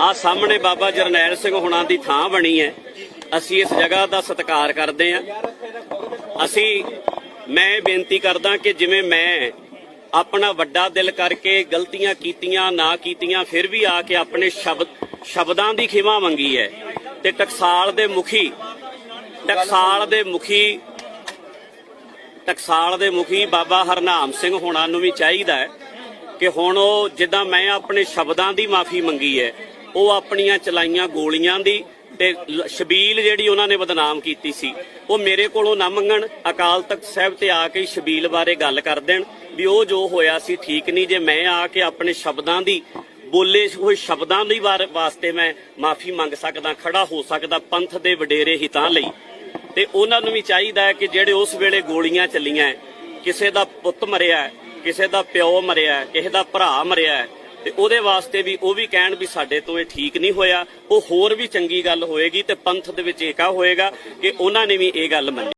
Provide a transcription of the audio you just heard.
ਆ ਸਾਹਮਣੇ ਬਾਬਾ ਜਰਨੈਲ ਸਿੰਘ ਹੁਣਾਂ ਦੀ ਥਾਂ ਬਣੀ ਹੈ। ਅਸੀਂ ਇਸ ਜਗ੍ਹਾ ਦਾ ਸਤਿਕਾਰ ਕਰਦੇ ਹਾਂ। ਅਸੀਂ, ਮੈਂ ਬੇਨਤੀ ਕਰਦਾ ਕਿ ਜਿਵੇਂ ਮੈਂ ਆਪਣਾ ਵੱਡਾ ਦਿਲ ਕਰਕੇ ਗਲਤੀਆਂ ਕੀਤੀਆਂ, ਨਾ ਕੀਤੀਆਂ, ਫਿਰ ਵੀ ਆ ਕੇ ਆਪਣੇ ਸ਼ਬਦ, ਸ਼ਬਦਾਂ ਦੀ ਖਿਮਾ ਮੰਗੀ ਹੈ। ਤੇ ਟਕਸਾਲ ਦੇ ਮੁਖੀ, ਟਕਸਾਲ ਦੇ ਮੁਖੀ, ਟਕਸਾਲ ਦੇ ਮੁਖੀ ਬਾਬਾ ਹਰਨਾਮ ਸਿੰਘ ਹੋਣਾ ਨੂੰ ਵੀ ਚਾਹੀਦਾ ਹੈ ਕਿ ਹੁਣ ਉਹ ਜਿੱਦਾਂ ਮੈਂ ਆਪਣੇ ਸ਼ਬਦਾਂ ਦੀ ਮਾਫੀ ਮੰਗੀ ਹੈ ਉਹ ਆਪਣੀਆਂ ਚਲਾਈਆਂ ਗੋਲੀਆਂ ਦੀ ਤੇ ਸ਼ਬੀਲ ਜਿਹੜੀ ਉਹਨਾਂ ਨੇ ਬਦਨਾਮ ਕੀਤੀ ਸੀ। ਉਹ ਮੇਰੇ ਕੋਲੋਂ ਨਾ ਮੰਗਣ, ਅਕਾਲ ਤਖਤ ਸਾਹਿਬ ਤੇ ਆ ਕੇ ਸ਼ਬੀਲ ਬਾਰੇ ਗੱਲ ਕਰ ਦੇਣ ਵੀ ਉਹ ਜੋ ਹੋਇਆ ਸੀ ਠੀਕ ਨਹੀਂ। ਜੇ ਮੈਂ ਆ ਕੇ ਆਪਣੇ ਸ਼ਬਦਾਂ ਦੀ, ਬੋਲੇ ਹੋਏ ਸ਼ਬਦਾਂ ਦੀ ਵਾਰ- ਵਾਸਤੇ ਮੈਂ ਮਾਫੀ ਮੰਗ ਸਕਦਾ, ਖੜਾ ਹੋ ਸਕਦਾ ਪੰਥ ਦੇ ਵਡੇਰੇ ਹਿੱਤਾਂ ਲਈ। ਤੇ ਉਹਨਾਂ ਨੂੰ ਵੀ ਚਾਹੀਦਾ ਹੈ ਕਿ ਜਿਹੜੇ ਉਸ ਵੇਲੇ ਗੋਲੀਆਂ ਚੱਲੀਆਂ ਕਿਸੇ ਦਾ ਪੁੱਤ ਮਰਿਆ ਕਿਸੇ ਦਾ ਪਿਓ ਮਰਿਆ ਕਿਸੇ ਦਾ ਭਰਾ ਮਰਿਆ ਤੇ ਉਹਦੇ ਵਾਸਤੇ ਵੀ ਉਹ ਵੀ ਕਹਿਣ ਵੀ ਸਾਡੇ ਤੋਂ ਇਹ ਠੀਕ ਨਹੀਂ ਹੋਇਆ। ਉਹ ਹੋਰ ਵੀ ਚੰਗੀ ਗੱਲ ਹੋਏਗੀ ਤੇ ਪੰਥ ਦੇ ਵਿੱਚ ਏਕਾ ਹੋਏਗਾ ਕਿ ਉਹਨਾਂ ਨੇ ਵੀ ਇਹ ਗੱਲ ਮੰਨੀ।